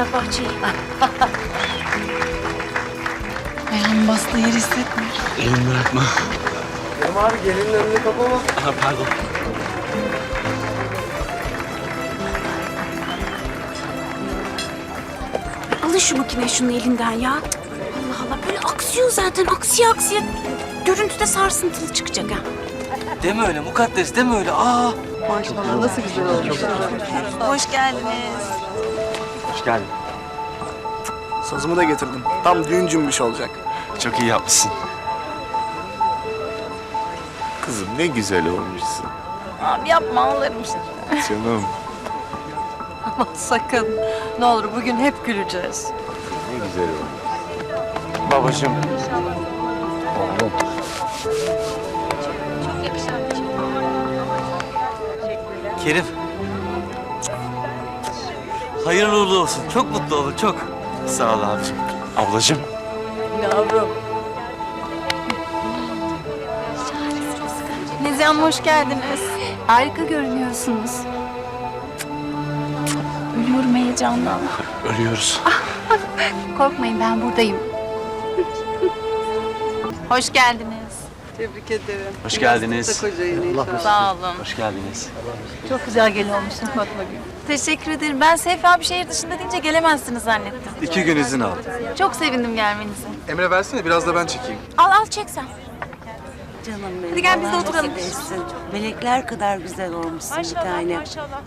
Basacak bahçeyi. Ayağımın bastığı yeri hissetmiyorum. Elimi bırakma. Kerim abi gelinin önünü kapama. Aha, pardon. Alın şu makineyi şunun elinden ya. Allah Allah böyle aksıyor zaten aksiye aksiye. Görüntüde sarsıntılı çıkacak ha. Deme öyle mukaddes deme öyle. Aa. Hoş geldiniz. Hoş geldin. Sazımı da getirdim. Tam düğün cümbüş olacak. Çok iyi yapmışsın. Kızım ne güzel olmuşsun. Abi yapma ağlarım işte. Canım Aman sakın. Ne olur bugün hep güleceğiz. ne güzel olmuş. Babacığım. Kerim. Hayırlı uğurlu olsun. Çok mutlu olun çok. Sağ ol abicim. Ablacığım. Yavrum. Nezihe Hanım hoş geldiniz. Harika görünüyorsunuz. Ölüyorum heyecandan. Ölüyoruz. Korkmayın ben buradayım. Hoş geldiniz. Tebrik ederim. Hoş geldiniz. Sağ olun. Hoş geldiniz. Çok güzel gelin olmuşsun Fatma Gül. Teşekkür ederim. Ben Seyfi abi şehir dışında deyince gelemezsiniz zannettim. İki gün izin aldım. Çok sevindim gelmenize. Emre versene biraz da ben çekeyim. Al al çek sen. Canım benim. Hadi gel biz de oturalım. etsin. Melekler kadar güzel olmuşsun bir tane.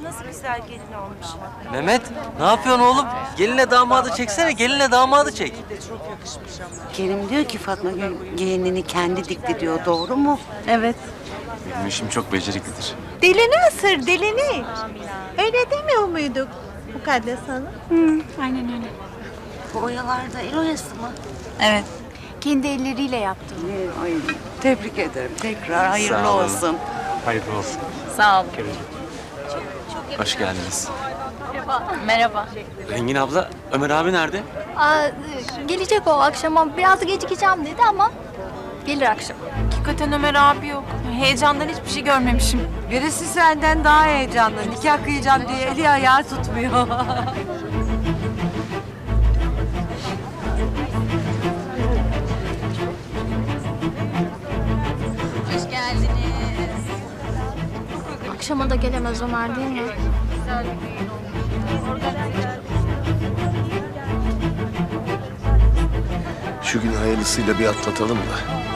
Nasıl güzel gelin olmuş. Mehmet ne yapıyorsun oğlum? Gelinle damadı çeksene. Gelinle damadı çek. Kerim diyor ki Fatma Gül gelinini kendi dikti diyor. Doğru mu? Evet. Benim işim çok beceriklidir. Dilini ısır, dilini. Öyle demiyor muyduk Mukaddes Hanım? Aynen öyle. Bu oyalarda el oyası mı? Evet. Kendi elleriyle yaptı. Ay, tebrik ederim. Tekrar hayırlı Sağ olun. olsun. Hayırlı olsun. Sağ olun. Hoş geldiniz. Merhaba. Rengin abla, Ömer abi nerede? Aa, gelecek o akşama. Biraz gecikeceğim dedi ama gelir akşam. Hakikaten Ömer abi yok. Heyecandan hiçbir şey görmemişim. Birisi senden daha heyecanlı. Nikah kıyacağım diye eli ayağı tutmuyor. Akşama da gelemez Ömer değil mi? Şu gün hayırlısıyla bir atlatalım da.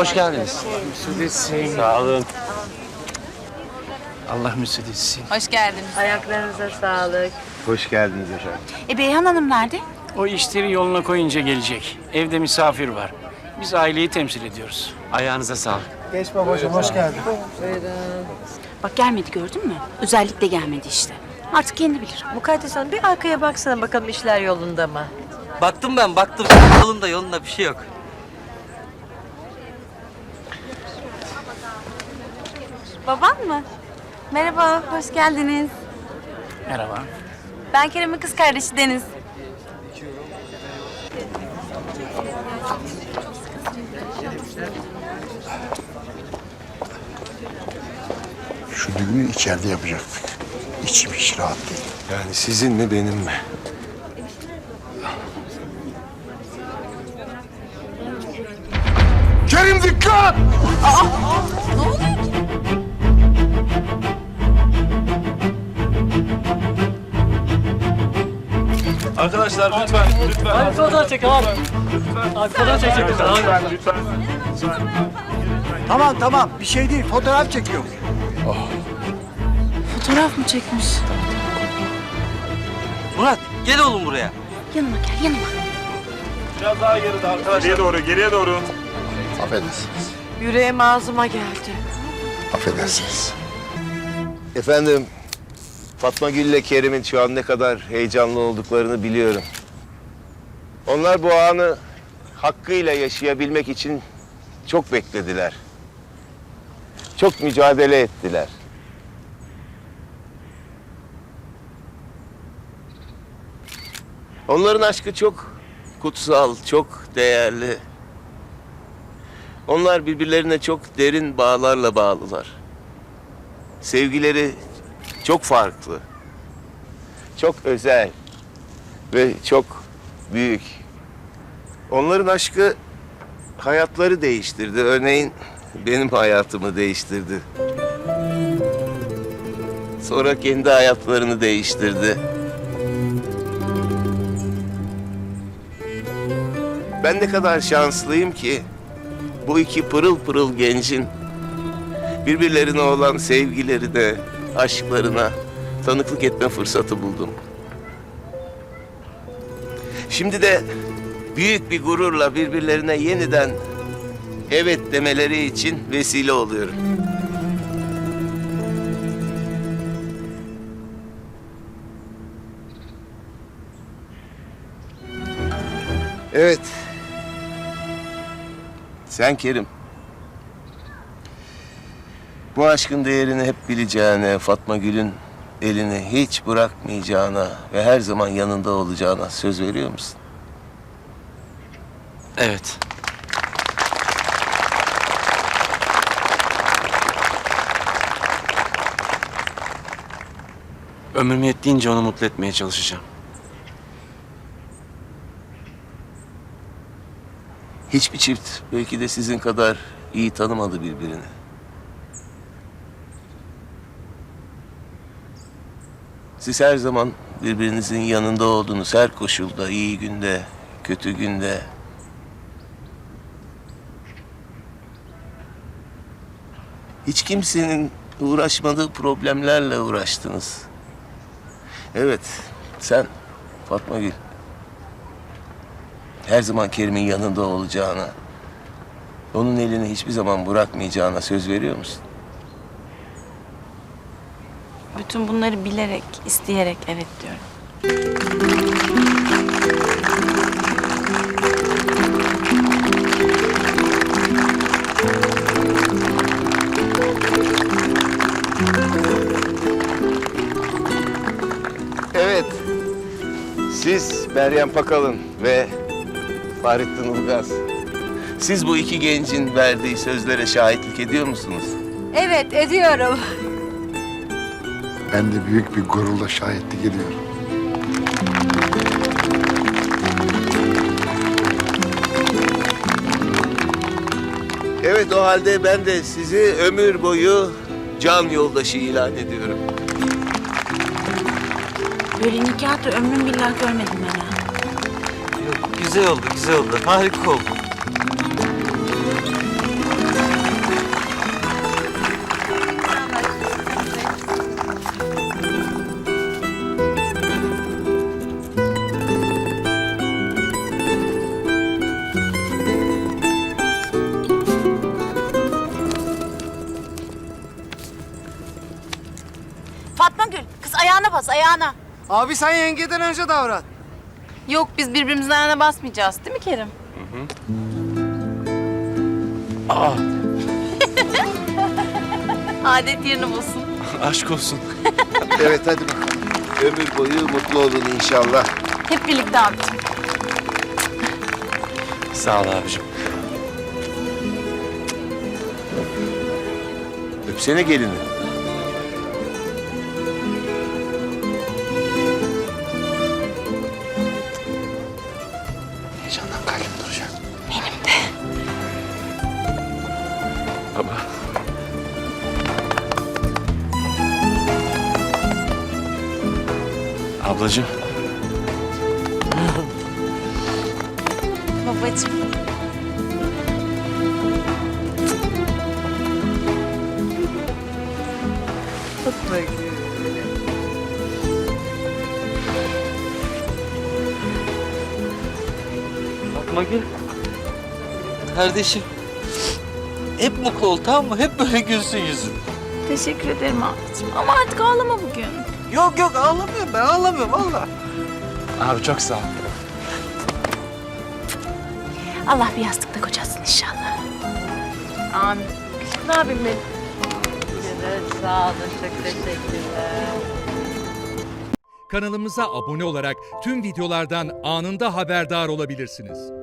Hoş geldiniz. Müsaade etsin. Sağ olun. Allah müsaade etsin. Hoş geldiniz. Ayaklarınıza sağlık. Hoş geldiniz efendim. E Beyhan Hanım nerede? O işleri yoluna koyunca gelecek. Evde misafir var. Biz aileyi temsil ediyoruz. Ayağınıza sağlık. Geç babacığım hoş geldin. Bak gelmedi gördün mü? Özellikle gelmedi işte. Artık kendi bilir. Mukaddes Hanım bir arkaya baksana bakalım işler yolunda mı? Baktım ben baktım. Yolunda yolunda bir şey yok. Baban mı? Merhaba, hoş geldiniz. Merhaba. Ben Kerem'in kız kardeşi Deniz. Şu düğünü içeride yapacaktık. İçim hiç rahat değil. Yani sizin mi benim mi? Kerim dikkat! Arkadaşlar lütfen, lütfen. Arkadan çek abi. Arkadan çekecek lütfen. Tamam tamam bir şey değil fotoğraf çekiyorum. Fotoğraf mı çekmiş? Murat gel oğlum buraya. Yanıma gel yanıma. Biraz daha geride arkadaşlar. Geriye doğru, geriye doğru. Affedersiniz. Yüreğim ağzıma geldi. Affedersiniz. Efendim, Fatma Gül ile Kerim'in şu an ne kadar heyecanlı olduklarını biliyorum. Onlar bu anı hakkıyla yaşayabilmek için çok beklediler. Çok mücadele ettiler. Onların aşkı çok kutsal, çok değerli. Onlar birbirlerine çok derin bağlarla bağlılar. Sevgileri çok farklı. Çok özel ve çok büyük. Onların aşkı hayatları değiştirdi. Örneğin benim hayatımı değiştirdi. Sonra kendi hayatlarını değiştirdi. Ben ne kadar şanslıyım ki bu iki pırıl pırıl gencin birbirlerine olan sevgilerine, aşklarına tanıklık etme fırsatı buldum. Şimdi de büyük bir gururla birbirlerine yeniden evet demeleri için vesile oluyorum. Evet. Sen Kerim. Bu aşkın değerini hep bileceğine, Fatma Gül'ün elini hiç bırakmayacağına ve her zaman yanında olacağına söz veriyor musun? Evet. Ömrüm yettiğince onu mutlu etmeye çalışacağım. Hiçbir çift belki de sizin kadar iyi tanımadı birbirini. Siz her zaman birbirinizin yanında oldunuz her koşulda, iyi günde, kötü günde. Hiç kimsenin uğraşmadığı problemlerle uğraştınız. Evet, sen Fatma Gül her zaman Kerim'in yanında olacağına, onun elini hiçbir zaman bırakmayacağına söz veriyor musun? Bütün bunları bilerek, isteyerek evet diyorum. Evet. Siz Meryem Pakalın ve Fahrettin Ilgaz. Siz bu iki gencin verdiği sözlere şahitlik ediyor musunuz? Evet ediyorum. Ben de büyük bir gururla şahitlik ediyorum. Evet o halde ben de sizi ömür boyu can yoldaşı ilan ediyorum. Böyle nikah da ömrüm billah görmedim ben ha. Yok, güzel oldu, güzel oldu. Harika oldu. Ayağına. Abi sen yengeden önce davran. Yok biz birbirimizin ayağına basmayacağız değil mi Kerim? Aa, Adet yerini bulsun. aşk olsun. Evet hadi bakalım. Ömür boyu mutlu olun inşallah. Hep birlikte abicim. Sağ ol abicim. Öpsene gelini. Baba. Ablacığım. Babacığım. Fatma Gül. Kardeşim. Hep mutlu ol tamam mı? Hep böyle gülsün yüzün. Teşekkür ederim abicim. Ama artık ağlama bugün. Yok yok ağlamıyorum ben ağlamıyorum valla. Abi çok sağ ol. Allah bir yastıkta kocasın inşallah. Amin. Ne yapayım? Evet, sağ olun. Çok teşekkürler. Kanalımıza abone olarak tüm videolardan anında haberdar olabilirsiniz.